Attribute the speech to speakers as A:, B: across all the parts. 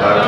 A: ਕਰਤਾ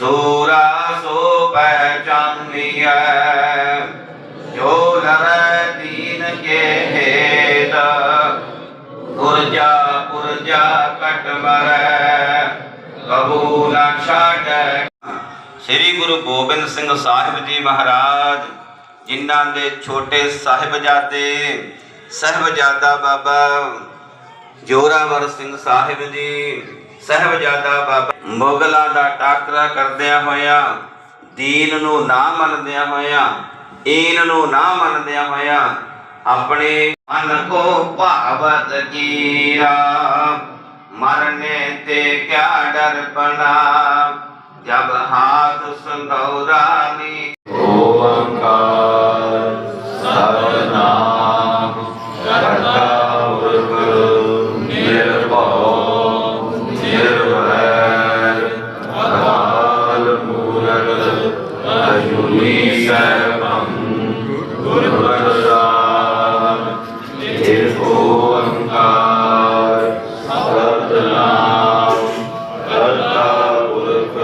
A: ਪ੍ਰਸਾਦ ਨਿਰਵੈਰ ਅਕਾਲ ਸੂਰਾ ਸੋ ਪਹਿਚਾਨੀਐ ਜੋ ਲਰੈ ਦੀਨ ਕੇ ਹੇਤ, ਪੁਰਜਾ ਪੁਰਜਾ ਕਟ ਮਰੈ, ਕਬੂ ਨਾ ਛਾੜੈ ਸ੍ਰੀ ਗੁਰੂ ਗੋਬਿੰਦ ਸਿੰਘ ਸਾਹਿਬ ਜੀ ਮਹਾਰਾਜ, ਜਿਨ੍ਹਾਂ ਦੇ ਛੋਟੇ ਸਾਹਿਬਜ਼ਾਦੇ, ਸਾਹਿਬਜ਼ਾਦਾ ਬਾਬਾ ਜੋਰਾਵਰ ਸਿੰਘ ਸਾਹਿਬ ਜੀ ਸਾਹਿਬਜ਼ਾਦਾ ਬਾਬਾ ਮੁਗਲਾਂ ਦਾ ਟਾਕਰਾ ਕਰਦਿਆਂ ਹੋਇਆਂ, ਦੀਨ ਨੂੰ ਨਾ ਮੰਨਦਿਆਂ ਹੋਇਆਂ, ਈਨ ਨੂੰ ਨਾ ਮੰਨਦਿਆਂ ਹੋਇਆਂ, ਆਪਣੇ ਮਨ ਕੋ ਭਾਵਤ ਕੀਰਾ, ਮਰਨੇ ਤੇ ਕਿਆ ਡਰ ਬਣਾ ਜਬ ਹਾਥ ਸੰਗੌਰਾ ਅਜੂਨੀ ਸਰਬੰ ਗੁਰ ਪ੍ਰਸਾਦ ਨਿਰ ਓੰਕਾਰ ਸਤਨਾਮ ਕਰਤਾ ਪੁਰਖ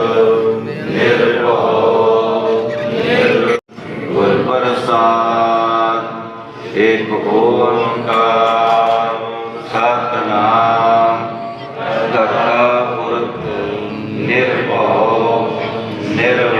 A: ਨਿਰਭਉ ਨਿਰ ਗੁਰ ਪ੍ਰਸਾਦ ਏਕ ਓੰਕਾਰ ਸਤਨਾਮ ਕਰਤਾ ਪੁਰਖ ਨਿਰਭਉ ਨਿਰ